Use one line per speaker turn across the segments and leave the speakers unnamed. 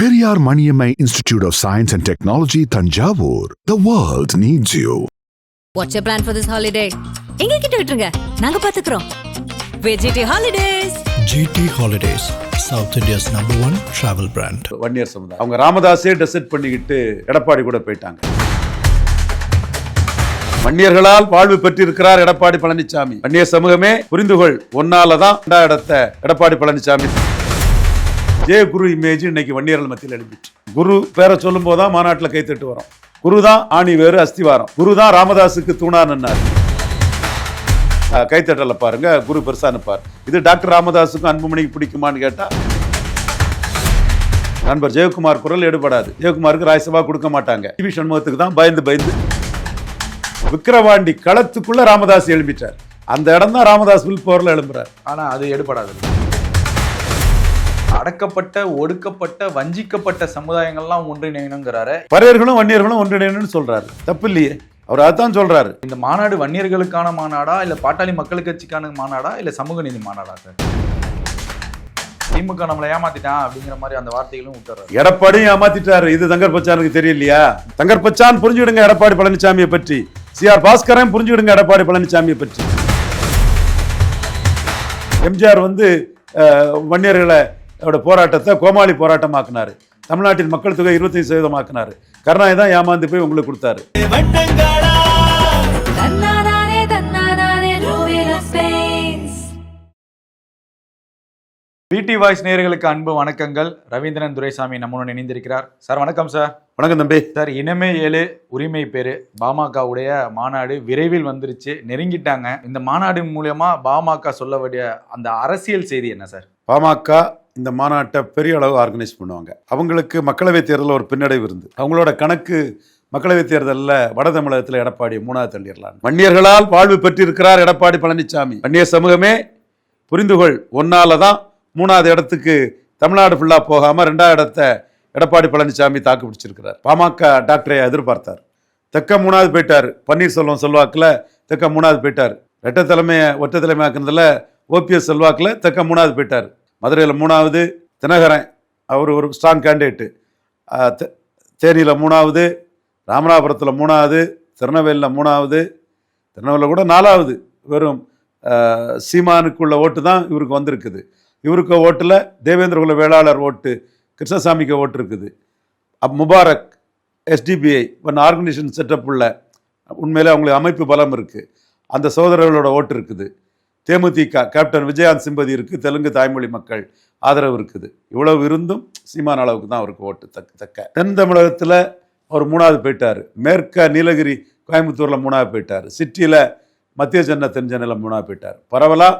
Periyar Maniammai Institute of Science and Technology, Tanjavur. The world needs you.
What's your plan for this holiday எங்க கிட்ட விட்டுருங்க. நாங்க பாத்துக்கிறோம். VGT holidays
GT Holidays, South India's number one travel brand.
Vanniyar சமுதாயம். அவங்க ராமதாஸே dessert பண்ணிக்கிட்டு எடப்பாடி கூட போயிட்டாங்க. வன்னியர்களால் வாழ்வு பெற்றிருக்கிறார் எடப்பாடி பழனிசாமி வன்னியர் சமூகமே புரிந்துகொள். ஒன்னால தான் இடத்த எடப்பாடி பழனிசாமி ஜெய குரு இமேஜ் இன்னைக்கு வன்னியர்கள் மத்தியில் எழுப்பிச்சு குரு பேரை சொல்லும் போதுதான் மாநாட்டில் கைத்தட்டு வரும். குரு தான் ஆணி வேறு அஸ்திவாரம். குரு தான் ராமதாஸுக்கு தூணா நின்னார். கைத்தட்டல பாருங்க குரு பெருசா நிப்பார். இது டாக்டர் ராமதாஸுக்கும் அன்புமணிக்கு பிடிக்குமான்னு கேட்டா நண்பர் ஜெயக்குமார் குரல் எடுபடாது. ஜெயக்குமாருக்கு ராஜ்யசபா கொடுக்க மாட்டாங்க. டிவி சண்முகத்துக்கு தான் பயந்து பயந்து விக்கிரவாண்டி களத்துக்குள்ள ராமதாஸ் எழுப்பிட்டார் அந்த இடம் தான் ராமதாஸ் வில் போரில் எழும்புறார்.
ஆனால் அது எடுபடாது. அடக்கப்பட்ட ஒடுக்கப்பட்ட வஞ்சிக்கப்பட்ட சமுதாயங்கள்லாம் ஒன்றிணையணுங்கிறாரு.
பறையர்களும் வன்னியர்களும் ஒன்றிணையணும்னு சொல்றாரு. தப்பு இல்லையே. அவர் அதான் சொல்றாரு.
இந்த மாநாடு வன்னியர்களுக்கான மாநாடா இல்ல பாட்டாளி மக்கள் கட்சிக்கான மாநாடா இல்ல சமூக நீதி மாநாடா சார்? திமுக நம்மளை ஏமாத்திட்டான் அப்படிங்கிற மாதிரி அந்த வார்த்தைகளும் விட்டுறாரு
எடப்பாடியும் ஏமாத்திட்டாரு. இது தங்கர் பச்சானுக்கு தெரியலையா? தங்கர் பச்சான் புரிஞ்சுவிடுங்க எடப்பாடி பழனிசாமியை பற்றி. சி ஆர் பாஸ்கரன் புரிஞ்சுவிடுங்க எடப்பாடி பழனிசாமியை பற்றி. எம்ஜிஆர் வந்து வன்னியர்களை அவரோட போராட்டத்தை கோமாளி போராட்டமாக்குனாரு. தமிழ்நாட்டின் மக்கள் தொகை இருபத்தைந்து சதவீதமாக்குனாரு கருணாநிதி தான் ஏமாந்து போய் உங்களுக்கு கொடுத்தாரு.
பிடி வாய்ஸ் நேயர்களுக்கு அன்பு வணக்கங்கள். ரவீந்திரன் துரைசாமி நம்முடன் இணைந்திருக்கிறார். சார் வணக்கம் சார்.
வணக்கம் தம்பி.
சார் இனமே ஏழு உரிமை பேரு பாமகவுடைய மாநாடு விரைவில் வந்துருச்சு. நெருங்கிட்டாங்க. இந்த மாநாடு மூலியமா பாமக சொல்ல வேண்டிய அந்த அரசியல் செய்தி என்ன சார்?
பாமக இந்த மாநாட்டை பெரிய அளவு ஆர்கனைஸ் பண்ணுவாங்க. அவங்களுக்கு மக்களவைத் தேர்தலில் ஒரு பின்னடைவு இருந்து அவங்களோட கணக்கு மக்களவைத் தேர்தலில் வட தமிழகத்தில் எடப்பாடி மூணாவது தள்ளிடலாம். வன்னியர்களால் வாழ்வு பெற்றிருக்கிறார் எடப்பாடி பழனிசாமி வன்னியர் சமூகமே புரிந்துகொள் ஒன்னால தான் மூணாவது இடத்துக்கு தமிழ்நாடு ஃபுல்லாக போகாமல் ரெண்டாவது இடத்த எடப்பாடி பழனிசாமி தாக்கு பிடிச்சிருக்கிறார். பாமக டாக்டரை எதிர்பார்த்தார். தெக்க மூணாவது போயிட்டார். பன்னீர்செல்வம் செல்வாக்கில் தெக்க மூணாவது போயிட்டார். ரெட்டை தலைமையை ஒற்றை தலைமையாக்குனதில் ஓபிஎஸ் செல்வாக்கில் தெக்க மூணாவது போயிட்டார். மதுரையில் மூணாவது தினகரன் அவர் ஒரு ஸ்ட்ராங் கேண்டிடேட்டு தேனியில் மூணாவது ராமநாதபுரத்தில் மூணாவது திருநெல்வேலியில் மூணாவது திருநெல்வேலியில் கூட நாலாவது வெறும் சீமானுக்குள்ள ஓட்டு தான் இவருக்கு வந்திருக்குது. இவருக்கு ஓட்டில் தேவேந்திரகுல வேளாளர் ஓட்டு கிருஷ்ணசாமிக்கு ஓட்டு இருக்குது. அப் Mubarak SDPI one organisation setup உள்ள உண்மையிலே அவங்களுக்கு அமைப்பு பலம் இருக்குது அந்த சகோதரர்களோட ஓட்டு இருக்குது. தேமுதிக கேப்டன் விஜயாந்த் சிம்பதி இருக்குது தெலுங்கு தாய்மொழி மக்கள் ஆதரவு இருக்குது. இவ்வளவு இருந்தும் சீமான அளவுக்கு தான் அவருக்கு ஓட்டு தக்க தக்க. தென் தமிழகத்தில் அவர் மூணாவது போயிட்டார். மேற்க நீலகிரி கோயம்புத்தூரில் மூணாவது போயிட்டார். சிட்டியில் மத்திய சென்னை தென் சென்னையில் மூணாவது போயிட்டார். பரவலாக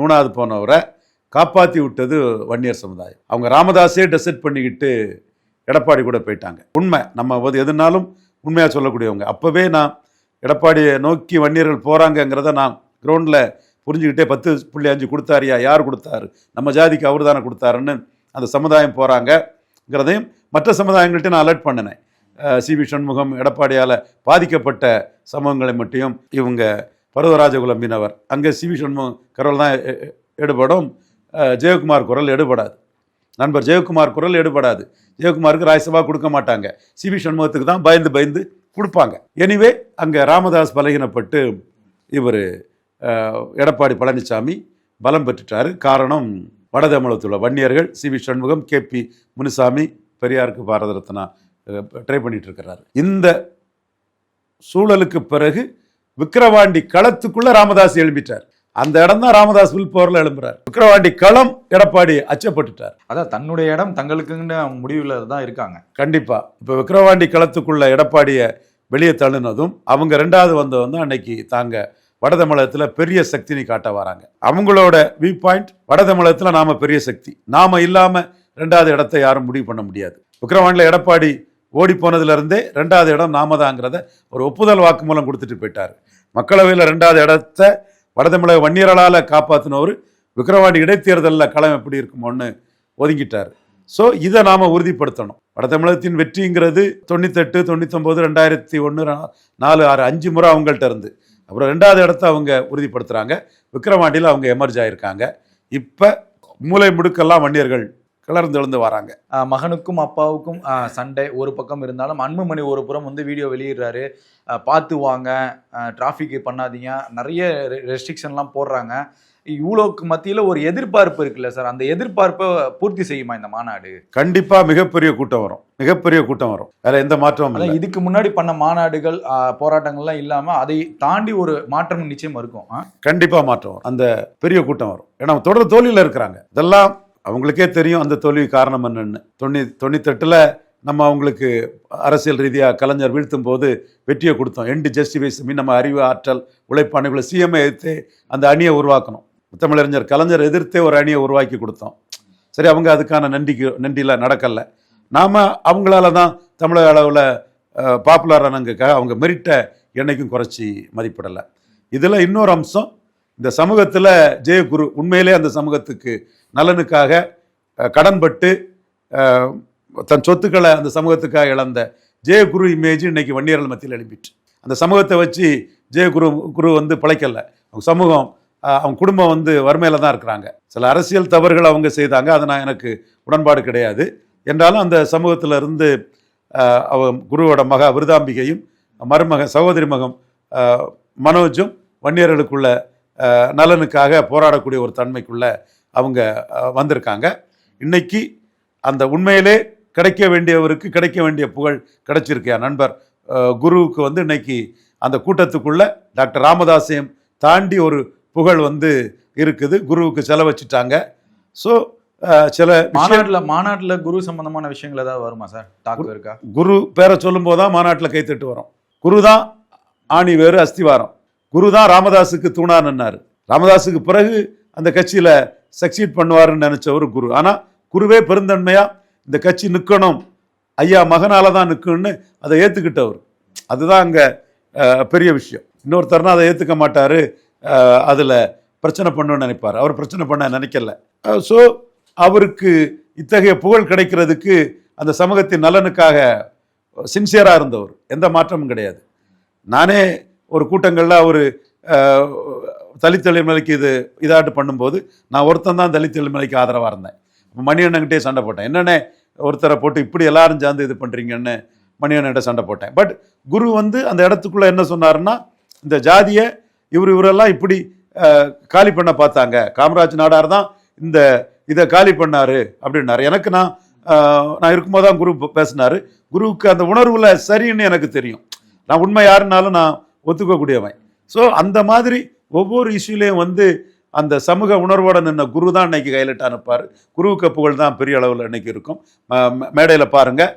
மூணாவது போனவரை காப்பாற்றி விட்டது வன்னியர் சமுதாயம். அவங்க ராமதாஸே டெசைட் பண்ணிக்கிட்டு எடப்பாடி கூட போயிட்டாங்க. உண்மை. நம்ம வந்து எதுனாலும் உண்மையாக சொல்லக்கூடியவங்க. அப்போவே நான் எடப்பாடியை நோக்கி வன்னியர்கள் போகிறாங்கங்கிறத நான் கிரவுண்டில் புரிஞ்சுக்கிட்டே பத்து புள்ளி அஞ்சு கொடுத்தாரியா? யார் கொடுத்தாரு? நம்ம ஜாதிக்கு அவர் தானே கொடுத்தாருன்னு அந்த சமுதாயம் போகிறாங்கங்கிறதையும் மற்ற சமுதாயங்கள்ட்ட நான் அலர்ட் பண்ணினேன். சி வி சண்முகம் எடப்பாடியால் பாதிக்கப்பட்ட சமூகங்களை மட்டும் இவங்க பருவராஜ குலம்பினவர் அங்கே சி வி சண்முகம் குரல் தான் எ- எடுபடும். ஜெயக்குமார் குரல் எடுபடாது. நண்பர் ஜெயக்குமார் குரல் எடுபடாது. ஜெயக்குமாருக்கு ராஜ்யசபா கொடுக்க மாட்டாங்க. சி வி சண்முகத்துக்கு தான் பயந்து பயந்து கொடுப்பாங்க. எனிவே அங்கே ராமதாஸ் பலகீனப்பட்டு இவர் எடப்பாடி பழனிசாமி பலம் பெற்றுட்டாரு. காரணம் வட தமிழகத்தில் வன்னியர்கள் C. V. Shanmugam K. P. Munusamy பெரியாருக்கு பாரத ரத்னா ட்ரை பண்ணிட்டு இருக்கிறாரு இந்த சூழலுக்கு பிறகு விக்கிரவாண்டி களத்துக்குள்ள ராமதாஸ் எழும்பிட்டார். அந்த இடம் தான் ராமதாஸ் வில் போர்ல எழும்புறார். விக்கிரவாண்டி களம் எடப்பாடி அச்சப்பட்டுட்டார்.
அதான் தன்னுடைய இடம் தங்களுக்குன்னு முடிவுல தான் இருக்காங்க.
கண்டிப்பா. இப்போ விக்கிரவாண்டி களத்துக்குள்ள எடப்பாடியை வெளியே தள்ளுனதும் அவங்க ரெண்டாவது வந்தவங்க தான் அன்னைக்கு தாங்க வட தமிழகத்தில் பெரிய சக்தினி காட்ட வராங்க. அவங்களோட வியூ பாயிண்ட் வட தமிழகத்தில் நாம பெரிய சக்தி. நாம இல்லாம ரெண்டாவது இடத்தை யாரும் முடிவு பண்ண முடியாது. விக்ரவாண்டில் எடப்பாடி ஓடி போனதுலேருந்தே ரெண்டாவது இடம் நாம தாங்கிறத ஒரு ஒப்புதல் வாக்குமூலம் கொடுத்துட்டு போயிட்டார். மக்களவையில் ரெண்டாவது இடத்த வடதமிழக வன்னியர்களால் காப்பாற்றினவர் விக்ரவாண்டி இடைத்தேர்தலில் களம் எப்படி இருக்குமோன்னு ஒதுங்கிட்டார். ஸோ இதை நாம் உறுதிப்படுத்தணும். வட தமிழகத்தின் வெற்றிங்கிறது தொண்ணூத்தெட்டு தொண்ணூத்தொம்பது ரெண்டாயிரத்தி ஒன்று நாலு ஆறு அஞ்சு முறை அவங்கள்ட்ட இருந்து. அப்புறம் ரெண்டாவது இடத்த அவங்க உறுதிப்படுத்துகிறாங்க விக்ரமாண்டியில் அவங்க எமர்ஜ் ஆயிருக்காங்க. இப்போ மூளை முடுக்கெல்லாம் வன்னியர்கள் கிளர்ந்து எழுந்து வராங்க.
மகனுக்கும் அப்பாவுக்கும் சண்டை. ஒரு பக்கம் இருந்தாலும் அன்புமணி ஒரு புறம் வந்து வீடியோ வெளியிடுறாரு. பார்த்து வாங்க. டிராஃபிக் பண்ணாதீங்க. நிறைய ரெஸ்ட்ரிக்ஷன்லாம் போடுறாங்க. இவ்வளோக்கு மத்தியில் ஒரு எதிர்பார்ப்பு இருக்குல்ல சார்? அந்த எதிர்பார்ப்பை பூர்த்தி செய்யுமா இந்த மாநாடு?
கண்டிப்பா மிகப்பெரிய கூட்டம் வரும். மிகப்பெரிய கூட்டம் வரும். வேற எந்த மாற்றமும் இல்லை.
இதுக்கு முன்னாடி பண்ண மாநாடுகள் போராட்டங்கள்லாம் இல்லாம அதை தாண்டி ஒரு மாற்றம் நிச்சயம் இருக்கும். ஆ?
கண்டிப்பா மாற்றம் வரும். அந்த பெரிய கூட்டம் வரும். ஏன்னா தொடர் தோல்வியில இருக்கிறாங்க. இதெல்லாம் அவங்களுக்கே தெரியும் அந்த தோல்வி காரணம் என்னன்னு. தொண்ணூ தொண்ணூத்தெட்டுல நம்ம அவங்களுக்கு அரசியல் ரீதியா கலைஞர் வீழ்த்தும் போது வெற்றியை கொடுத்தோம். எண்டு ஜஸ்டிஃபைஸ் மீன் நம்ம அறிவு ஆற்றல் உழைப்பானுகளை சிஎம்ஐ எதிர்த்து அந்த அணியை உருவாக்கணும். முத்தமிழறிஞர் கலைஞர் எதிர்த்தே ஒரு அணியை உருவாக்கி கொடுத்தோம். சரி அவங்க அதுக்கான நன்றிக்கு நன்றியில் நடக்கலை. நாம் அவங்களால தான் தமிழக அளவில் பாப்புலரானங்கக்காக அவங்க மெரிட்டை என்றைக்கும் குறைச்சி மதிப்பிடலை. இதில் இன்னொரு அம்சம் இந்த சமூகத்தில் ஜெயகுரு உண்மையிலே அந்த சமூகத்துக்கு நலனுக்காக கடன்பட்டு தன் சொத்துக்களை அந்த சமூகத்துக்காக இழந்த ஜெயகுரு இமேஜ் இன்னைக்கு வன்னியர்கள் மத்தியில் எழுப்பிட்டு அந்த சமூகத்தை வச்சு ஜெயகுரு குரு வந்து பிழைக்கல. அவங்க சமூகம் அவங்க குடும்பம் வந்து வறுமையில் தான் இருக்கிறாங்க. சில அரசியல் தவறுகள் அவங்க செய்தாங்க அது நான் எனக்கு உடன்பாடு கிடையாது. என்றாலும் அந்த சமூகத்தில் இருந்து அவ குருவோட மக விருதாம்பிகையும் மருமக சகோதரி மகம் மனோஜும் வன்னியர்களுக்குள்ள நலனுக்காக போராடக்கூடிய ஒரு தன்மைக்குள்ள அவங்க வந்திருக்காங்க. இன்னைக்கு அந்த உண்மையிலே கிடைக்க வேண்டியவருக்கு கிடைக்க வேண்டிய புகழ் கிடைச்சிருக்கு என் நண்பர் குருவுக்கு வந்து இன்னைக்கு அந்த கூட்டத்துக்குள்ள டாக்டர் ராமதாசையும் தாண்டி ஒரு புகழ் வந்து இருக்குது. குருவுக்கு செலவச்சிட்டாங்க ஸோ சில
மாநாட்டுல மாநாட்டுல குரு சம்பந்தமான விஷயங்கள் ஏதாவது வருமா சார்? டாக்கு இருக்கா?
குரு பேரை சொல்லும்போது தான் மாநாட்டில் கைத்தட்டு வரும். குரு தான் ஆணி வேறு அஸ்திவாரம். குரு தான் ராமதாஸுக்கு தூணா நின்னாரு. ராமதாஸுக்கு பிறகு அந்த கட்சியில் சக்சீட் பண்ணுவாருன்னு நினைச்சவர் குரு. ஆனால் குருவே பெருந்தன்மையாக இந்த கட்சி நிற்கணும் ஐயா மகனால தான் நிற்கணும்னு அதை ஏற்றுக்கிட்டவர் அதுதான் அங்கே பெரிய விஷயம். இன்னொருத்தர்னா அதை ஏற்றுக்க மாட்டார். அதில் பிரச்சனை பண்ணணும்னு நினைப்பார். அவர் பிரச்சனை பண்ண நினைக்கல. ஸோ அவருக்கு இத்தகைய புகழ் கிடைக்கிறதுக்கு அந்த சமூகத்தின் நலனுக்காக சின்சியராக இருந்தவர். எந்த மாற்றமும் கிடையாது. நானே ஒரு கூட்டங்களில் அவர் தலித் தலைமுறைக்கு இது இதாட்டு பண்ணும்போது நான் ஒருத்தன் தான் தலித் தலைமுறைக்கு ஆதரவாக இருந்தேன். மணியண்ணங்கிட்டே சண்டை போட்டேன். என்னென்ன ஒருத்தரை போட்டு இப்படி எல்லாரும் சேர்ந்து இது பண்ணுறீங்கன்னு மணியண்ணன்கிட்ட சண்டை போட்டேன். பட் குரு வந்து அந்த இடத்துக்குள்ளே என்ன சொன்னார்னா இந்த ஜாதியை இவர் இவரெல்லாம் இப்படி காலி பண்ண பார்த்தாங்க. காமராஜ் நாடார் தான் இந்த இதை காலி பண்ணாரு அப்படின்னாரு எனக்கு நான் நான் இருக்கும்போது தான் குரு பேசினாரு. குருவுக்கு அந்த உணர்வுல சரின்னு எனக்கு தெரியும். நான் உண்மை யாருனாலும் நான் ஒத்துக்கக்கூடியவன். ஸோ அந்த மாதிரி ஒவ்வொரு இஷ்யூலையும் வந்து அந்த சமூக உணர்வோட நின்ன குரு தான் இன்னைக்கு கையிலிட்டு அனுப்பார் குருவுக்கு புகழ் தான் பெரிய அளவில் இன்னைக்கு இருக்கும். மேடையில் பாருங்கள்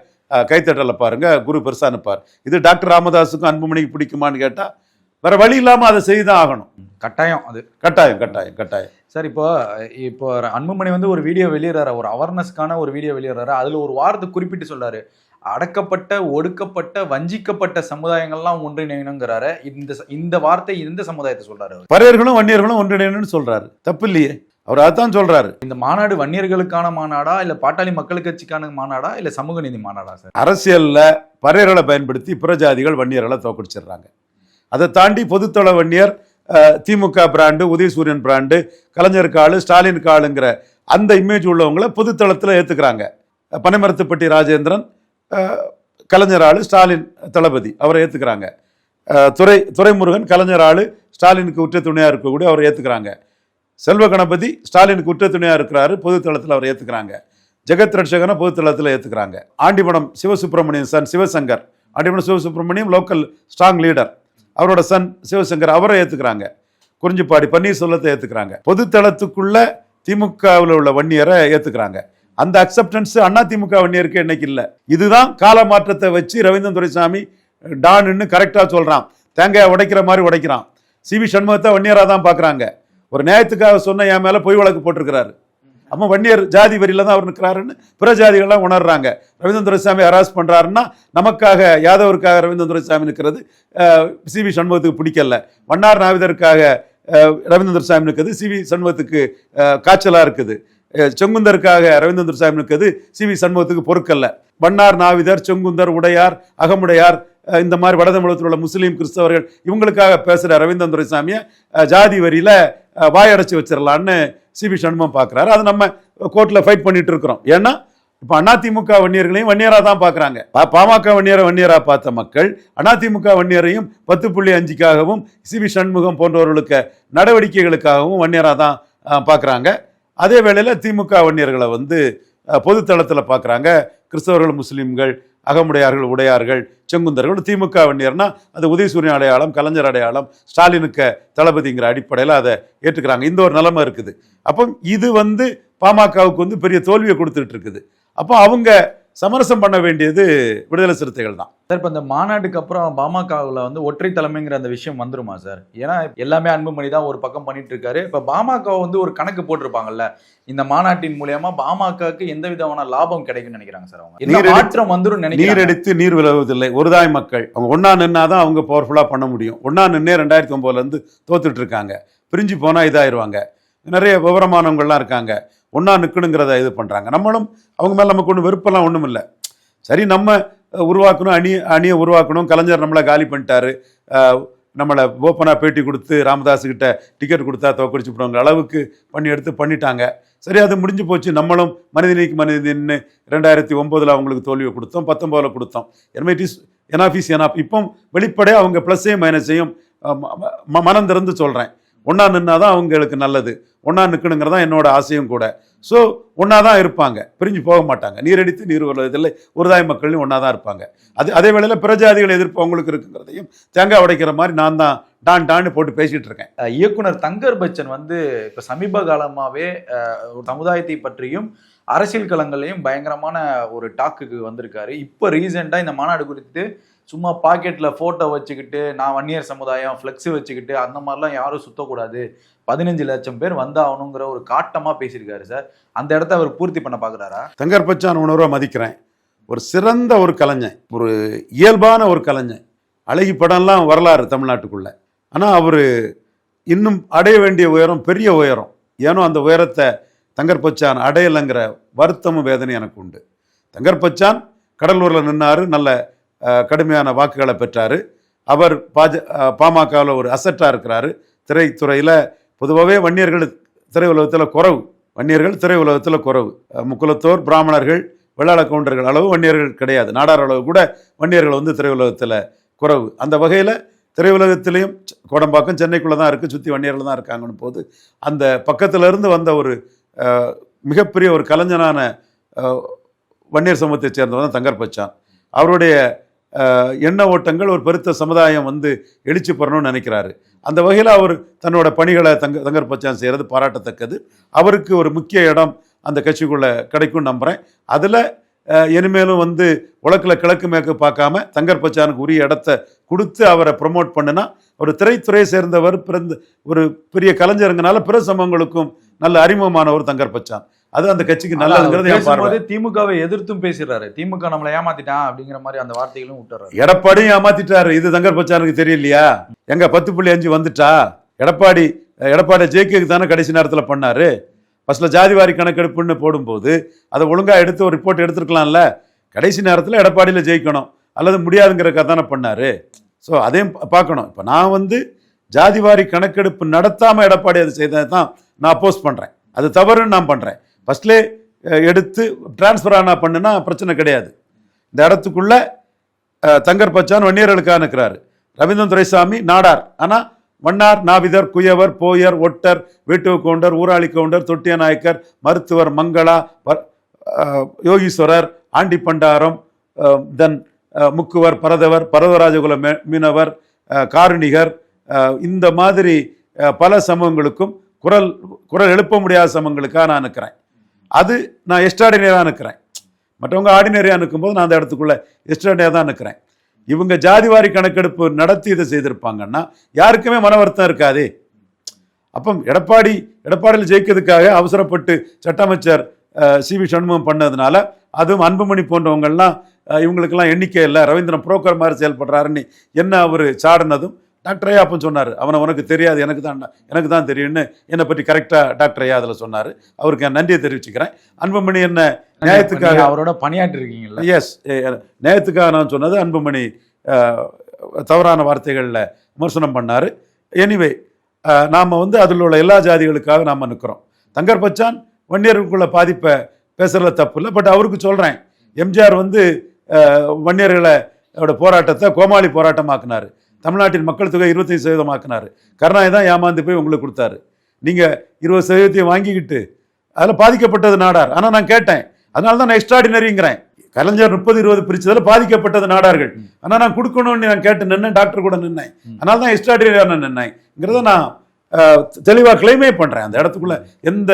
கைத்தட்டலை பாருங்கள் குரு பெருசாக அனுப்பார் இது டாக்டர் ராமதாஸுக்கும் அன்புமணிக்கு பிடிக்குமான்னு கேட்டால் வேற வழி இல்லாமல் அதை செய்து தான் ஆகணும்.
கட்டாயம் அது.
கட்டாயம் கட்டாயம் கட்டாயம்.
சார் இப்போ இப்போ அன்புமணி வந்து ஒரு வீடியோ வெளியிடுறாரு. ஒரு அவேர்னஸ்க்கான ஒரு வீடியோ வெளியிடுறாரு. அதுல ஒரு வார்த்தை குறிப்பிட்டு சொல்றாரு. அடக்கப்பட்ட ஒடுக்கப்பட்ட வஞ்சிக்கப்பட்ட சமுதாயங்கள்லாம் ஒன்றிணையணுங்கிறாரு. இந்த இந்த வார்த்தை இந்த சமுதாயத்தை சொல்றாரு
பறையர்களும் வன்னியர்களும் ஒன்றிணையணும்னு சொல்றாரு. தப்பு இல்லையே. அவர் அதான் சொல்றாரு.
இந்த மாநாடு வன்னியர்களுக்கான மாநாடா? இல்ல பாட்டாளி மக்கள் கட்சிக்கான மாநாடா? இல்ல சமூக நீதி மாநாடா சார்?
அரசியல்ல பறையர்களை பயன்படுத்தி புறஜாதிகள் வன்னியர்களை தோக்கடிச்சிடுறாங்க அதை தாண்டி பொதுத்தள வன்னியர் திமுக பிராண்டு உதயசூரியன் பிராண்டு கலைஞர் காலு ஸ்டாலின் காலுங்கிற அந்த இமேஜ் உள்ளவங்களை பொதுத்தளத்தில் ஏற்றுக்கிறாங்க பனைமரத்துப்பட்டி ராஜேந்திரன் கலைஞர் ஆளு ஸ்டாலின் தளபதி அவரை ஏற்றுக்கிறாங்க துறை துரைமுருகன் கலைஞர் ஆளு ஸ்டாலினுக்கு உற்ற துணையாக இருக்கக்கூடிய அவரை ஏற்றுக்கிறாங்க செல்வ கணபதி ஸ்டாலினுக்கு உற்ற துணையாக இருக்கிறாரு பொதுத்தளத்தில் அவர் ஏற்றுக்கிறாங்க ஜெகத் ரட்சகனை பொதுத்தளத்தில் ஏற்றுக்கிறாங்க Andimadam Sivasubramanian son Sivasankar. Andimadam Sivasubramaniam local strong leader அவரோட சன் சிவசங்கர் அவரை ஏற்றுக்கிறாங்க குறிஞ்சிப்பாடி பன்னீர்செல்வத்தை ஏற்றுக்கிறாங்க பொதுத்தளத்துக்குள்ள திமுகவில் உள்ள வன்னியரை ஏற்றுக்கிறாங்க அந்த அக்செப்டன்ஸ் அண்ணா திமுக வன்னியருக்கு இன்னைக்கு இல்லை. இதுதான் கால மாற்றத்தை வச்சு ரவீந்திரன் துரைசாமி டான்னு கரெக்டாக சொல்கிறான் தேங்காய் உடைக்கிற மாதிரி உடைக்கிறான். சிவி சண்முகத்தை வன்னியராக தான் பார்க்குறாங்க ஒரு நியாயத்துக்காக சொன்ன என் மேலே பொய் வழக்கு போட்டிருக்கிறாரு. அப்போ வன்னியர் ஜாதி வரியில் தான் அவர் நிற்கிறாருன்னு பிற ஜாதிகள்லாம் உணர்றாங்க. ரவீந்திரன் துரைசாமி ஹராஸ் பண்ணுறாருன்னா நமக்காக யாதவருக்காக ரவீந்திரன் துரைசாமி நிற்கிறது சி வி சண்முகத்துக்கு பிடிக்கல. வண்ணார் நாவிதருக்காக அஹ், ரவீந்திரன் நிற்கிறது சி வி சண்முகத்துக்கு காய்ச்சலாக இருக்குது. செங்குந்தருக்காக ரவீந்திரன் துரைசாமி நிற்கிறது சி வி சண்முகத்துக்கு பொறுக்கல்ல. வண்ணார் நாவிதர் செங்குந்தர் உடையார் அகமுடையார் இந்த மாதிரி வடதமிழகத்தில் உள்ள முஸ்லீம் கிறிஸ்தவர்கள் இவங்களுக்காக பேசுகிற ரவீந்திரன் துரைசாமியை ஜாதி வரியில் வாயடைச்சி வச்சிடலான்னு சிபி சண்முகம் பார்க்குறாரு அது நம்ம கோர்ட்டில் ஃபைட் பண்ணிட்டு இருக்கிறோம் ஏன்னா இப்போ அதிமுக வன்னியர்களையும் வன்னியராக தான் பார்க்குறாங்க பாமக வன்னியரை வன்னியராக பார்த்த மக்கள் அதிமுக வன்னியரையும் பத்து புள்ளி அஞ்சுக்காகவும் சிபி சண்முகம் போன்றவர்களுக்கு நடவடிக்கைகளுக்காகவும் வன்னியராக தான் பார்க்குறாங்க அதே வேளையில் திமுக வன்னியர்களை வந்து பொதுத்தளத்தில் பார்க்குறாங்க கிறிஸ்தவர்கள் முஸ்லீம்கள் அகமுடையார்கள் உடையார்கள் செங்குந்தர்கள் திமுக வன்னியர்னா அது உதயசூரியன் அடையாளம் கலைஞர் அடையாளம் ஸ்டாலினுக்கு தளபதிங்கிற அடிப்படையில் அதை ஏற்றுக்கிறாங்க. இந்த ஒரு நிலைமை இருக்குது. அப்போ இது வந்து பாமகவுக்கு வந்து பெரிய தோல்வியை கொடுத்துட்டு இருக்குது. அப்போ அவங்க சமரசம் பண்ண வேண்டியது விடுதலை சிறுத்தைகள் தான்.
சார் இப்போ இந்த மாநாட்டுக்கு அப்புறம் பாமகவில் வந்து ஒற்றை தலைமைங்கிற அந்த விஷயம் வந்துருமா சார்? ஏன்னா எல்லாமே அன்புமணி தான் ஒரு பக்கம் பண்ணிட்டு இருக்காரு. இப்போ பாமக வந்து ஒரு கணக்கு போட்டிருப்பாங்கல்ல இந்த மாநாட்டின் மூலியமா பாமகவுக்கு எந்த விதமான லாபம் கிடைக்கும்னு நினைக்கிறாங்க சார் அவங்க?
நீர்
மாற்றம் வந்துரும்
நீர் எடுத்து நீர் விலகுவதில்லை ஒருதாய் மக்கள். அவங்க ஒன்னா நின்னாதான் அவங்க பவர்ஃபுல்லாக பண்ண முடியும். ஒன்னா நின்னே ரெண்டாயிரத்தி ஒம்போதுலேருந்து தோத்துட்டு இருக்காங்க. பிரிஞ்சு போனால் இதாயிருவாங்க. நிறைய விவரமானவங்கள்லாம் இருக்காங்க. ஒன்றா நிற்கணுங்கிறத இது பண்ணுறாங்க நம்மளும் அவங்க மேலே நமக்கு ஒன்றும் வெறுப்பெல்லாம் ஒன்றும் இல்லை சரி நம்ம உருவாக்கணும் அணி அணியை உருவாக்கணும். கலைஞர் நம்மளை காலி பண்ணிட்டாரு. நம்மளை ஓப்பனாக பேட்டி கொடுத்து ராமதாஸுக்கிட்ட டிக்கெட் கொடுத்தா தோக்கடிச்சு போடுவாங்க அளவுக்கு பண்ணி எடுத்து பண்ணிட்டாங்க. சரி அது முடிஞ்சு போச்சு. நம்மளும் மனிதனுக்கு மனிதன்னு ரெண்டாயிரத்தி ஒம்போதில் அவங்களுக்கு தோல்வியை கொடுத்தோம் பத்தொம்போதில் கொடுத்தோம். எனவே it is enough is enough இப்போ வெளிப்படையாக அவங்க ப்ளஸ்ஸையும் மைனஸையும் மனம் திறந்து சொல்கிறேன் ஒன்றா நின்னா தான் அவங்களுக்கு நல்லது. ஒன்றா நிற்கணுங்கிறது தான் என்னோட ஆசையும் கூட. ஸோ ஒன்றா தான் இருப்பாங்க. பிரிஞ்சு போக மாட்டாங்க. நீரடித்து நீர் வருவதில்லை ஒருதாய் மக்கள்லையும் ஒன்றா தான் இருப்பாங்க. அது அதே வேளையில் பிரஜாதிகள் எதிர்ப்பு அவங்களுக்கு இருக்குங்கிறதையும் தேங்காய் உடைக்கிற மாதிரி நான் தான் டான் டான்னு போட்டு பேசிகிட்டு இருக்கேன்.
இயக்குனர் தங்கர் பச்சன் வந்து இப்போ சமீப காலமாகவே ஒரு சமுதாயத்தை பற்றியும் அரசியல் களங்களையும் பயங்கரமான ஒரு டாக்குக்கு வந்திருக்காரு. இப்போ ரீசெண்டாக இந்த மாநாடு குறித்து சும்மா பாக்கெட்ல போட்டோ வச்சுக்கிட்டு நான் வன்னியர் சமுதாயம் ஃப்ளெக்ஸு வச்சுக்கிட்டு அந்த மாதிரிலாம் யாரும் சுத்தக்கூடாது. பதினஞ்சு லட்சம் பேர் வந்தாகணுங்கிற ஒரு காட்டமா பேசியிருக்காரு சார். அந்த இடத்த அவர் பூர்த்தி பண்ண பாக்குறாரா?
தங்கர் பச்சான் உணர்வை மதிக்கிறேன். ஒரு சிறந்த ஒரு கலைஞன் ஒரு இயல்பான ஒரு கலைஞன். அழகி படம்லாம் வரலாறு தமிழ்நாட்டுக்குள்ள. ஆனால் அவர் இன்னும் அடைய வேண்டிய உயரம் பெரிய உயரம். ஏனோ அந்த உயரத்தை தங்கர் பச்சான் அடையலைங்கிற வருத்தமும் வேதனை எனக்கு உண்டு. தங்கர் பச்சான் கடலூரில் நின்னார் நல்ல கடுமையான வாக்குகளை பெற்றார். அவர் பாஜ பாமகவில் ஒரு அசட்டாக இருக்கிறாரு. திரைத்துறையில் பொதுவாகவே வன்னியர்கள் திரையுலகத்தில் குறவு. வன்னியர்கள் திரையுலகத்தில் குறவு. முக்குலத்தோர் பிராமணர்கள் வெள்ளாள கவுண்டர்கள் அளவு வன்னியர்கள் கிடையாது. நாடார் அளவு கூட வன்னியர்கள் வந்து திரையுலகத்தில் குறவு. அந்த வகையில் திரை உலகத்திலையும் கோடம்பாக்கம் சென்னைக்குள்ளே தான் இருக்குது சுற்றி வன்னியர்கள் தான் இருக்காங்கன்னு போது அந்த பக்கத்துல இருந்து வந்த ஒரு மிகப்பெரிய ஒரு கலைஞனான வன்னியர் சமூகத்தைச் சேர்ந்தவர் தான் தங்கர் பச்சான். அவருடைய எண்ண ஓட்டங்கள் ஒரு பெருத்த சமுதாயம் வந்து எழுச்சி பெறணும்னு நினைக்கிறாரு. அந்த வகையில் அவர் தன்னோட பணிகளை தங்க தங்கர் பச்சான் செய்கிறது பாராட்டத்தக்கது. அவருக்கு ஒரு முக்கிய இடம் அந்த கட்சிக்குள்ளே கிடைக்கும் நம்புகிறேன் அதில் இனிமேலும் வந்து உலக்கில் கிழக்கு மேற்கு பார்க்காம தங்கர் பச்சானுக்கு உரிய இடத்த கொடுத்து அவரை ப்ரொமோட் பண்ணுனா ஒரு திரைத்துறையை சேர்ந்தவர் பிறந்த ஒரு பெரிய கலைஞருங்கனால பிற சமூகங்களுக்கும் நல்ல அறிமுகமானவர் தங்கர் பச்சான். அது அந்த கட்சிக்கு நல்லதுங்கிறது
திமுகவை எதிர்த்தும் பேசுறாரு திமுக நம்மளை ஏமாத்திட்டான் அப்படிங்கிற மாதிரி அந்த வார்த்தைகளும் விட்டுறாரு.
எடப்பாடியும் ஏமாத்திட்டாரு. இது தங்கர் பச்சானுக்கு தெரியலையா? எங்க பத்து புள்ளி அஞ்சு வந்துட்டா? எடப்பாடி எடப்பாடி ஜேகேக்கு தானே கடைசி நேரத்தில் பண்ணாரு? ஃபர்ஸ்ட்ல ஜாதிவாரி கணக்கெடுப்புன்னு போடும்போது அதை ஒழுங்கா எடுத்து ஒரு ரிப்போர்ட் எடுத்துருக்கலாம்ல. கடைசி நேரத்தில் எடப்பாடியில் ஜெயிக்கணும். அல்லது முடியாதுங்கிறக்கா தானே பண்ணாரு. ஸோ அதையும் பார்க்கணும். இப்போ நான் வந்து ஜாதிவாரி கணக்கெடுப்பு நடத்தாமல் எடப்பாடி அதை செய்ததை தான் நான் அப்போஸ் பண்ணுறேன் அது தவறுன்னு நான் பண்ணுறேன் ஃபர்ஸ்ட்லே எடுத்து டிரான்ஸ்ஃபர் ஆனால் பண்ணுனா பிரச்சனை கிடையாது. இந்த இடத்துக்குள்ள தங்கர் பச்சான் வன்னியர்களுக்காக இருக்கிறாரு ரவீந்திரன் துரைசாமி நாடார். ஆனால் மன்னார் நாவிதர் குயவர் போயர் ஒட்டர் வீட்டு கவுண்டர் ஊராளி கவுண்டர் தொட்டிய நாயக்கர் மருத்துவர் மங்களா யோகீஸ்வரர் ஆண்டி பண்டாரம் தென் முக்குவர் பரதவர் பரதராஜகுல மே- மீனவர் காருணிகர் இந்த மாதிரி பல சமூகங்களுக்கும் குரல் குரல் எழுப்ப முடியாத சமூகங்களுக்காக நான் இருக்கிறேன் அது நான் எக்ஸ்ட்ராடினரியாக நிற்கிறேன் மற்றவங்க ஆர்டினரியாக நிற்கும்போது நான் அந்த இடத்துக்குள்ள எக்ஸ்ட்ராடினரியாக தான் நிற்கிறேன் இவங்க ஜாதிவாரி கணக்கெடுப்பு நடத்தி இதை செய்திருப்பாங்கன்னா யாருக்குமே மன வருத்தம் இருக்காதே. அப்போ எடப்பாடி எடப்பாடியில் ஜெயிக்கிறதுக்காக அவசரப்பட்டு சட்ட அமைச்சர் சி வி சண்முகம் பண்ணதுனால அதுவும் அன்புமணி போன்றவங்கள்லாம் இவங்களுக்கெல்லாம் எண்ணிக்கை இல்லை. ரவீந்திரன் புரோக்கர் மாதிரி செயல்படுறாருன்னு என்ன அவர் சாடினதும் டாக்டர் ஐயா அப்போ சொன்னார். அவனை உனக்கு தெரியாது எனக்கு தான் எனக்கு தான் தெரியும்னு என்னை பற்றி கரெக்டாக டாக்டர் ஐயா அதில் சொன்னார். அவருக்கு என் நன்றியை தெரிவிச்சுக்கிறேன். அன்புமணி என்ன நியாயத்துக்காக
அவரோட பணியாற்றி இருக்கீங்கல்ல?
எஸ் நேயத்துக்காக நான் சொன்னது அன்புமணி தவறான வார்த்தைகளில் விமர்சனம் பண்ணார். எனிவே நாம் வந்து அதில் உள்ள எல்லா ஜாதிகளுக்காக நாம் நிற்கிறோம் தங்கர் பச்சான் வன்னியர்களுக்குள்ள பாதிப்பை பேசுறதுல தப்பு இல்லை பட் அவருக்கு சொல்றேன். எம்ஜிஆர் வந்து வன்னியர்களை போராட்டத்தை கோமாளி போராட்டமாக்குனாரு. தமிழ்நாட்டின் மக்கள் தொகை இருபத்தைந்து சதவீதமாக்குனாரு. கருணாநிதி தான் ஏமாந்து போய் உங்களுக்கு கொடுத்தாரு. நீங்கள் இருபது சதவீதத்தையும் வாங்கிக்கிட்டு அதில் பாதிக்கப்பட்டது நாடார். ஆனால் நான் கேட்டேன். அதனால தான் நான் எக்ஸ்ட்ராடினரிங்கிறேன் கலைஞர் முப்பது இருபது பிரிச்சதில் பாதிக்கப்பட்டது நாடார்கள். ஆனால் நான் கொடுக்கணும்னு நான் கேட்டு நின்னேன் டாக்டர் கூட நின்னேன். அதனால தான் எக்ஸ்ட்ராடினரியாக நான் நின்னேங்கிறத நான் தெளிவாக கிளைமே பண்ணுறேன் அந்த இடத்துக்குள்ள எந்த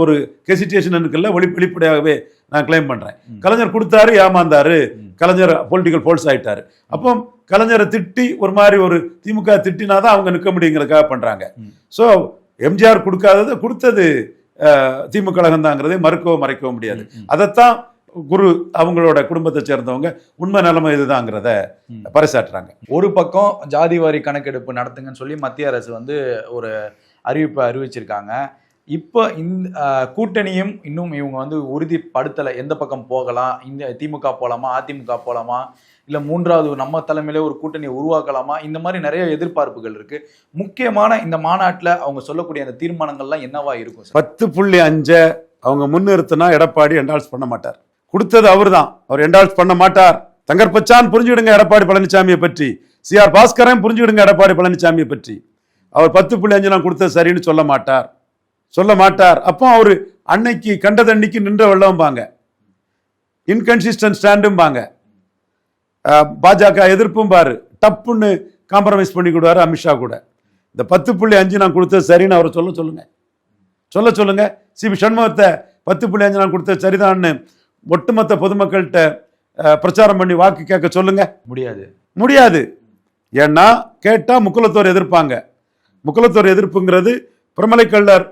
ஒரு கெசிட்டேஷன் இருக்குல்ல வெளி வெளிப்படையாகவே நான் கிளைம் பண்ணுறேன் கலைஞர் கொடுத்தாரு ஏமாந்தாரு. கலைஞர் பொலிட்டிக்கல் போல்ஸ் ஆயிட்டாரு. அப்போ கலைஞரை திட்டி ஒரு மாதிரி ஒரு திமுக திட்டினா தான் அவங்க நிற்க முடியுங்கிறதுக்காக பண்ணுறாங்க ஸோ எம்ஜிஆர் கொடுக்காதது கொடுத்தது திமுக கழகம் தாங்கிறதை மறுக்கவோ மறைக்கவோ முடியாது. அதைத்தான் குரு அவங்களோட குடும்பத்தை சேர்ந்தவங்க உண்மை நிலைமை இதுதாங்கிறத பறைசாற்றுறாங்க.
ஒரு பக்கம் ஜாதிவாரி கணக்கெடுப்பு நடத்துங்கன்னு சொல்லி மத்திய அரசு வந்து ஒரு அறிவிப்பை அறிவிச்சிருக்காங்க. இப்போ இந்த கூட்டணியும் இன்னும் இவங்க வந்து உறுதிப்படுத்தலை. எந்த பக்கம் போகலாம் இந்த திமுக போகலாமா அதிமுக போகலாமா இல்லை மூன்றாவது நம்ம தலைமையிலே ஒரு கூட்டணியை உருவாக்கலாமா? இந்த மாதிரி நிறைய எதிர்பார்ப்புகள் இருக்கு. முக்கியமான இந்த மாநாட்டில் அவங்க சொல்லக்கூடிய அந்த தீர்மானங்கள்லாம் என்னவா இருக்கும்
பத்து புள்ளி அஞ்சை அவங்க முன்னிறுத்தினா எடப்பாடி என்டால்ஸ் பண்ண மாட்டார். கொடுத்தது அவர் தான் அவர் என்டால்ஸ் பண்ண மாட்டார். தங்கர்பச்சான் புரிஞ்சுவிடுங்க புரிஞ்சுடுங்க எடப்பாடி பழனிசாமியை பற்றி. சிஆர் பாஸ்கரன் புரிஞ்சுடுங்க எடப்பாடி பழனிசாமியை பற்றி. அவர் பத்து புள்ளி அஞ்சு நான் கொடுத்தது சரின்னு சொல்ல மாட்டார். சொல்ல மாட்டார். அப்போ அவர் அன்னைக்கு கண்டதண்ணிக்கு நின்ற வெள்ளம்பாங்க. இன்கன்சிஸ்டன்ட் ஸ்டாண்டும்பாங்க பாஜக எதிர்ப்பும் பாரு. டப்புன்னு காம்ப்ரமைஸ் பண்ணி கொடுவாரு அமித்ஷா கூட. இந்த பத்து புள்ளி அஞ்சு நான் கொடுத்தது சரின்னு அவரை சொல்ல சொல்லுங்க. சொல்ல சொல்லுங்க. சிபி சண்முகத்தை பத்து புள்ளி அஞ்சு நான் கொடுத்தது சரிதான்னு ஒட்டுமொத்த பொதுமக்கள்கிட்ட பிரச்சாரம் பண்ணி வாக்கு கேட்க சொல்லுங்க.
முடியாது.
முடியாது. ஏன்னா கேட்டா முக்குலத்தோர் எதிர்ப்பாங்க. முக்குலத்தோர் எதிர்ப்புங்கிறது பிரமலைக்கல்லர்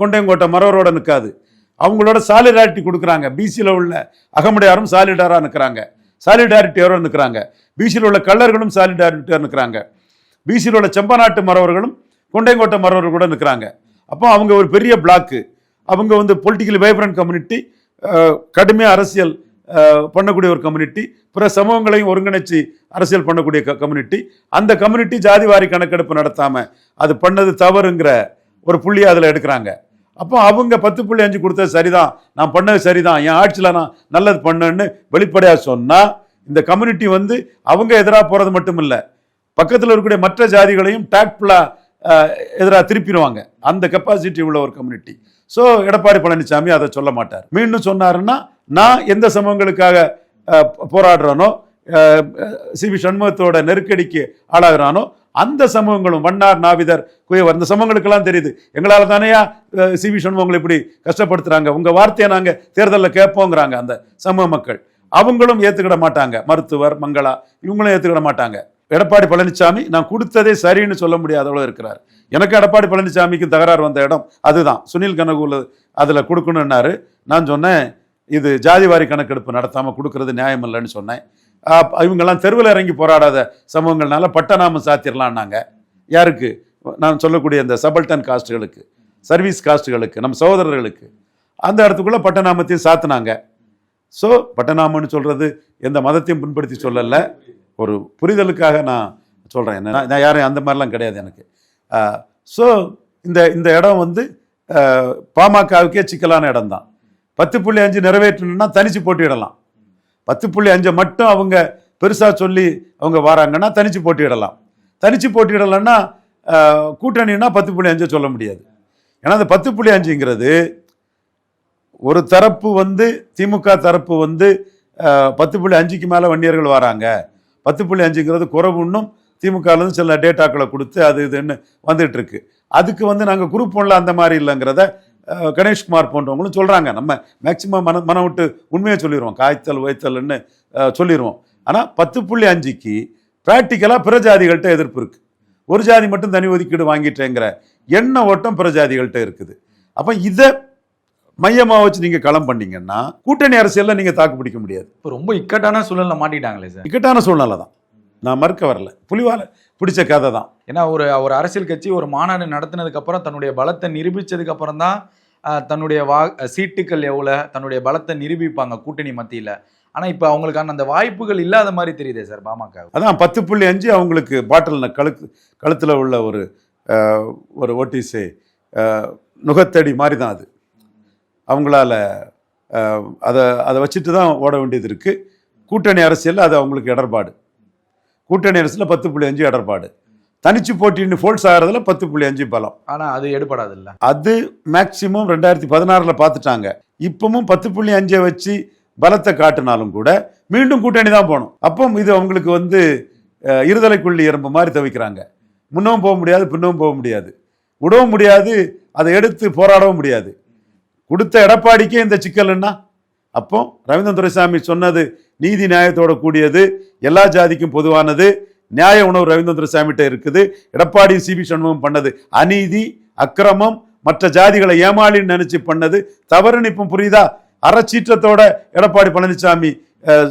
கொண்டையங்கோட்டை மரவரோட நிற்காது அவங்களோட சாலிடாரிட்டி கொடுக்குறாங்க. பிசியில் உள்ள அகமுடையாரும் சாலிடாராக நிற்கிறாங்க சாலிடாரிட்டியோட நிற்கிறாங்க பிசியில் உள்ள கள்ளர்களும் சாலிடாரிட்டியாக நிற்கிறாங்க பிசியில் உள்ள செம்பநாட்டு மறவர்களும் கொண்டையங்கோட்டை மறவர்கள் கூட நிற்கிறாங்க அப்போ அவங்க ஒரு பெரிய பிளாக்கு அவங்க வந்து பொலிட்டிக்கலி வைப்ரண்ட் கம்யூனிட்டி கடுமையாக அரசியல் பண்ணக்கூடிய ஒரு கம்யூனிட்டி பிற சமூகங்களையும் ஒருங்கிணைச்சு அரசியல் பண்ணக்கூடிய கம்யூனிட்டி அந்த கம்யூனிட்டி ஜாதிவாரி கணக்கெடுப்பு நடத்தாமல் அது பண்ணது தவறுங்கிற ஒரு புள்ளியை அதில் எடுக்கிறாங்க. அப்போ அவங்க பத்து புள்ளி அஞ்சு கொடுத்தது சரிதான். நான் பண்ணது சரிதான். என் ஆட்சியில் நான் நல்லது பண்ணேன்னு வெளிப்படையாக சொன்னால் இந்த கம்யூனிட்டி வந்து அவங்க எதிராக போகிறது மட்டும் இல்லை பக்கத்தில் இருக்கக்கூடிய மற்ற ஜாதிகளையும் டாக்ட்ஃபுல்லாக எதிராக திருப்பிடுவாங்க. அந்த கெப்பாசிட்டி உள்ள ஒரு கம்யூனிட்டி. ஸோ எடப்பாடி பழனிசாமி அதை சொல்ல மாட்டார். மீண்டும் சொன்னாருன்னா நான் எந்த சமூகங்களுக்காக போராடுறானோ போராடுறேனோ சிவி சண்முகத்தோட நெருக்கடிக்கு ஆளாகிறானோ அந்த சமூகங்களும் வண்ணார் நாவிதர் குயவர் இந்த சமூகங்களுக்கெல்லாம் தெரியுது. எங்களால் தானேயா சிவி சண்முகங்களை இப்படி கஷ்டப்படுத்துறாங்க? உங்க வார்த்தையை நாங்க தேர்தலில் கேட்போங்கிறாங்க அந்த சமூக மக்கள். அவங்களும் ஏத்துக்கிட மாட்டாங்க. மருத்துவர் மங்களா இவங்களும் ஏத்துக்கிட மாட்டாங்க. எடப்பாடி பழனிசாமி நான் கொடுத்ததே சரின்னு சொல்ல முடியாதவளோ இருக்கிறார். எனக்கு எடப்பாடி பழனிசாமிக்கு தகராறு வந்த இடம் அதுதான். சுனில் கனகுல அதில் கொடுக்கணுன்னாரு நான் சொன்னேன் இது ஜாதிவாரி கணக்கெடுப்பு நடத்தாமல் கொடுக்கறது நியாயம் இல்லைன்னு சொன்னேன். இவங்கெல்லாம் தெருவில் இறங்கி போராடாத சமூகங்கள்னால பட்டநாமம் சாத்திரலான்னாங்க. யாருக்கு? நான் சொல்லக்கூடிய இந்த சபல்டன் காஸ்ட்டுகளுக்கு சர்வீஸ் காஸ்ட்டுகளுக்கு நம்ம சகோதரர்களுக்கு. அந்த இடத்துக்குள்ளே பட்டநாமத்தையும் சாத்தினாங்க. ஸோ பட்டநாமம்னு சொல்கிறது எந்த மதத்தையும் பின்படுத்தி சொல்லலை. ஒரு புரிதலுக்காக நான் சொல்கிறேன் என்ன நான் யாரும் அந்த மாதிரிலாம் கிடையாது எனக்கு. ஸோ இந்த இந்த இடம் வந்து பாமகவுக்கே சிக்கலான இடம் தான் பத்து புள்ளி அஞ்சு நிறைவேற்றணும்னா தனிச்சு போட்டியிடலாம். பத்து புள்ளி அஞ்சை மட்டும் அவங்க பெருசாக சொல்லி அவங்க வராங்கன்னா தனித்து போட்டியிடலாம். தனித்து போட்டியிடலன்னா கூட்டணின்னா பத்து புள்ளி அஞ்சை சொல்ல முடியாது. ஏன்னா அந்த பத்து புள்ளி அஞ்சுங்கிறது ஒரு தரப்பு வந்து திமுக தரப்பு வந்து பத்து புள்ளி அஞ்சுக்கு மேலே வன்னியர்கள் வராங்க. பத்து புள்ளி அஞ்சுங்கிறது குறைவுன்னும் திமுகலேருந்து சில டேட்டாக்களை கொடுத்து அது இதுன்னு வந்துகிட்ருக்கு அதுக்கு வந்து நாங்கள் குரூப் ஒன்றில் அந்த மாதிரி இல்லைங்கிறத கணேஷ்குமார் போன்றவங்களும் சொல்கிறாங்க நம்ம மேக்சிமம் மன மனம் விட்டு உண்மையை சொல்லிடுவோம் காய்த்தல் வைத்தல்னு அஹ், சொல்லிடுவோம் ஆனால் பத்து புள்ளி அஞ்சுக்கு ப்ராக்டிக்கலாக பிற ஜாதிகள்கிட்ட எதிர்ப்பு இருக்குது ஒரு ஜாதி மட்டும் தனி ஒதுக்கீடு வாங்கிட்டேங்கிற எண்ண ஓட்டம் பிற ஜாதிகள்கிட்ட இருக்குது. அப்போ இதை மையமாக வச்சு நீங்கள் களம் பண்ணீங்கன்னா கூட்டணி அரசியலில் நீங்கள் தாக்கு பிடிக்க முடியாது.
இப்போ ரொம்ப இக்கட்டான சூழல்ல மாட்டிட்டாங்களே சார்.
இக்கட்டான சூழ்நிலை தான் நான் மறுக்க வரல. புலிவால பிடிச்ச கதை தான்.
ஏன்னா ஒரு ஒரு அரசியல் கட்சி ஒரு மாநாடு நடத்தினதுக்கு அப்புறம் தன்னுடைய பலத்தை நிரூபிச்சதுக்கு அப்புறம் தான் தன்னுடைய வா சீட்டுக்கள் எவ்வளோ தன்னுடைய பலத்தை நிரூபிப்பாங்க கூட்டணி மத்தியில். ஆனால் இப்போ அவங்களுக்கான அந்த வாய்ப்புகள் இல்லாத மாதிரி தெரியுதே சார் பாமக
அதான் பத்து புள்ளி அஞ்சு அவங்களுக்கு பாட்டில் கழுத்து கழுத்தில் உள்ள ஒரு ஒரு ஓட்டிஸு நுகத்தடி மாதிரி தான் அது. அவங்களால அதை அதை வச்சுட்டு தான் ஓட வேண்டியது இருக்குது கூட்டணி அரசியலில் அது அவங்களுக்கு இடர்பாடு. கூட்டணி அரசியலில் பத்து புள்ளி அஞ்சு இடர்பாடு. தனிச்சு போட்டின்னு ஃபோல்ஸ் ஆகிறதுல பத்து புள்ளி அஞ்சு பலம்.
ஆனா அது எடுபடாது இல்ல
அது மேக்சிமம் ரெண்டாயிரத்தி பதினாறில் பார்த்துட்டாங்க இப்பவும் பத்து புள்ளி அஞ்சை வச்சு பலத்தை காட்டினாலும் கூட மீண்டும் கூட்டணி தான் போகணும். அப்போ இது அவங்களுக்கு வந்து இருதலைக்குள்ளி எறும்பு மாதிரி தவிக்கிறாங்க. முன்னவும் போக முடியாது பின்னவும் போக முடியாது. விடவும் முடியாது அதை எடுத்து போராடவும் முடியாது. கொடுத்த எடப்பாடிக்கே இந்த சிக்கல்னா அப்போ ரவீந்திரன் துரைசாமி சொன்னது நீதி நியாயத்தோட கூடியது எல்லா ஜாதிக்கும் பொதுவானது. நியாய உணவு ரவீந்திர சாமிகிட்ட இருக்குது. எடப்பாடி சிபி சண்முகம் பண்ணது. அநீதி அக்கிரமம் மற்ற ஜாதிகளை ஏமாளின்னு நினைச்சு பண்ணது. தவறுன்னு இப்போ புரியுதா? அறச்சீற்றத்தோட எடப்பாடி பழனிசாமி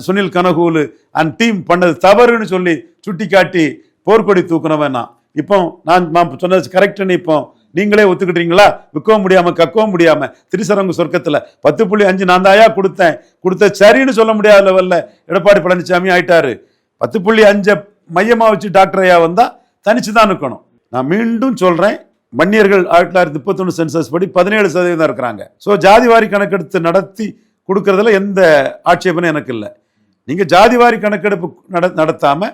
சுனில் கனகூலு அண்ட் டீம் பண்ணது தவறுன்னு சொல்லி சுட்டி காட்டி போர்க்கொடி தூக்குனவன் நான். இப்போ நான் நான் சொன்னது கரெக்டுன்னு இப்போ நீங்களே ஒத்துக்கிட்டீங்களா? விற்கவும் முடியாம கக்கவும் முடியாம. திருசரங்கு சொர்க்கத்துல பத்து புள்ளி அஞ்சு நான் தாயா கொடுத்தேன். கொடுத்த சரின்னு சொல்ல முடியாத லெவல்ல எடப்பாடி பழனிசாமி ஆயிட்டாரு. பத்து புள்ளி அஞ்சை மையமா வச்சு டாக்டர் ஐயா வந்தா தனிச்சு தான் இருக்கணும் நான் மீண்டும் சொல்றேன் வன்னியர்கள் ஆயிரத்தி தொள்ளாயிரத்தி முப்பத்தொன்று சென்சஸ் படி பதினேழு சதவீதம் இருக்கிறாங்க. ஸோ ஜாதிவாரி கணக்கெடுத்து நடத்தி கொடுக்கறதுல எந்த ஆட்சேபனும் எனக்கு இல்லை. நீங்க ஜாதிவாரி கணக்கெடுப்பு நட நடத்தாம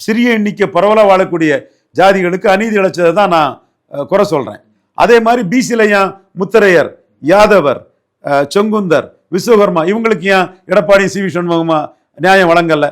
சிறிய எண்ணிக்கை பரவலாக வாழக்கூடிய ஜாதிகளுக்கு அநீதி இழைச்சதை தான் நான் குறை சொல்கிறேன் அதே மாதிரி பிசியில் ஏன் முத்தரையர் யாதவர் செங்குந்தர் விஸ்வகர்மா இவங்களுக்கு ஏன் எடப்பாடி சி வி சண்முகமா நியாயம் வழங்கல?